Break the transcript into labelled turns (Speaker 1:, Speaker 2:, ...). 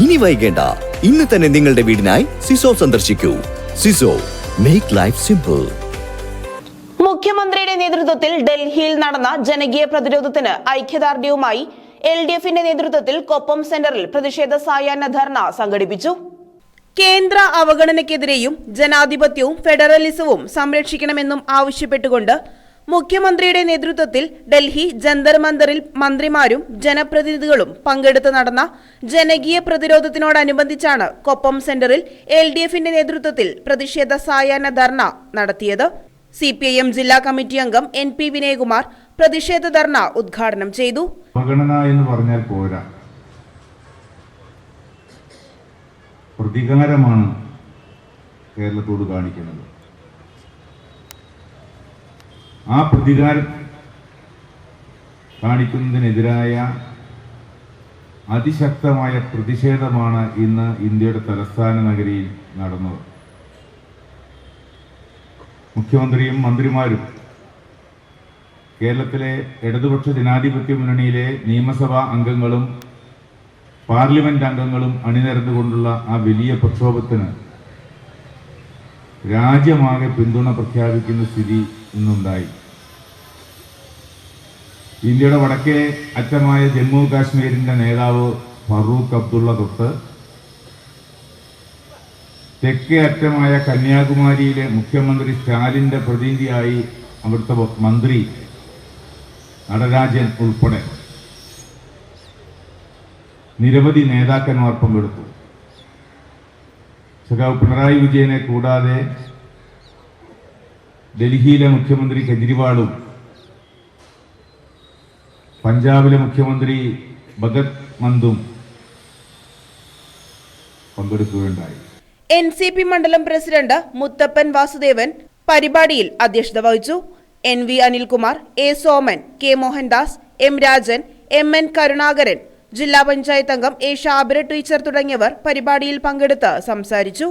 Speaker 1: ഇനി വൈകേണ്ട. ഇന്ന് തന്നെ നിങ്ങളുടെ വീടിനായി സിസോ സന്ദർശിക്കൂ. സിസോ മേക്ക് ലൈഫ് സിമ്പിൾ
Speaker 2: മുഖ്യമന്ത്രിയുടെ നേതൃത്വത്തിൽ ഡൽഹിയിൽ നടന്ന ജനകീയ പ്രതിരോധത്തിന് ഐക്യദാർഢ്യവുമായി എൽ ഡി എഫിന്റെ നേതൃത്വത്തിൽ കൊപ്പം സെന്ററിൽ പ്രതിഷേധ സായാഹ്ന ധർണ സംഘടിപ്പിച്ചു. കേന്ദ്ര അവഗണനയ്ക്കെതിരെയും ജനാധിപത്യവും ഫെഡറലിസവും സംരക്ഷിക്കണമെന്നും ആവശ്യപ്പെട്ടുകൊണ്ട് മുഖ്യമന്ത്രിയുടെ നേതൃത്വത്തിൽ ഡൽഹി ജന്തർ മന്ദറിൽ മന്ത്രിമാരും ജനപ്രതിനിധികളും പങ്കെടുത്ത് നടന്ന ജനകീയ പ്രതിരോധത്തിനോടനുബന്ധിച്ചാണ് കൊപ്പം സെന്ററിൽ എൽ ഡി എഫിന്റെ നേതൃത്വത്തിൽ പ്രതിഷേധ സായാഹ്ന ധർണ നടത്തിയത്. സി പി ഐ എം ജില്ലാ കമ്മിറ്റി അംഗം എൻ പി വിനയകുമാർ പ്രതിഷേധ ധർണ ഉദ്ഘാടനം ചെയ്തു.
Speaker 3: എന്ന് പറഞ്ഞാൽ പോരാ. പ്രതികാരമാണ് കേരളത്തോട് കാണിക്കുന്നത്. ആ പ്രതികാരം കാണിക്കുന്നതിനെതിരായ അതിശക്തമായ പ്രതിഷേധമാണ് ഇന്ന് ഇന്ത്യയുടെ തലസ്ഥാന നഗരിയിൽ നടന്നത്. മുഖ്യമന്ത്രിയും മന്ത്രിമാരും കേരളത്തിലെ ഇടതുപക്ഷ ജനാധിപത്യ മുന്നണിയിലെ നിയമസഭാ അംഗങ്ങളും പാർലമെന്റ് അംഗങ്ങളും അണിനിരന്നുകൊണ്ടുള്ള ആ വലിയ പ്രക്ഷോഭത്തിന് രാജ്യമാകെ പിന്തുണ പ്രഖ്യാപിക്കുന്ന സ്ഥിതി ഇന്നുണ്ടായി. ഇന്ത്യയുടെ വടക്കേ അറ്റമായ ജമ്മു കാശ്മീരിന്റെ നേതാവ് ഫറൂഖ് അബ്ദുള്ള തൊട്ട് തെക്കേ അറ്റമായ കന്യാകുമാരിയിലെ മുഖ്യമന്ത്രി സ്റ്റാലിന്റെ പ്രതിനിധിയായി അവിടുത്തെ മന്ത്രി നടരാജൻ ഉൾപ്പെടെ നിരവധി നേതാക്കന്മാർ പങ്കെടുത്തു. സഖാവ് പിണറായി വിജയനെ കൂടാതെ ഡൽഹിയിലെ മുഖ്യമന്ത്രി കെജ്രിവാളും പഞ്ചാബിലെ മുഖ്യമന്ത്രി ഭഗത് മന്ദും പങ്കെടുക്കുകയുണ്ടായി.
Speaker 2: എൻ സി പി മണ്ഡലം പ്രസിഡന്റ് മുത്തപ്പൻ വാസുദേവൻ പരിപാടിയിൽ അധ്യക്ഷത വഹിച്ചു. N V Anilkumar A Soman K Mohandas M Rajan M N Karunakaran ജില്ലാ പഞ്ചായത്ത് അംഗം എ ഷാബിര ടീച്ചർ തുടങ്ങിയവർ പരിപാടിയിൽ പങ്കെടുത്ത് സംസാരിച്ചു.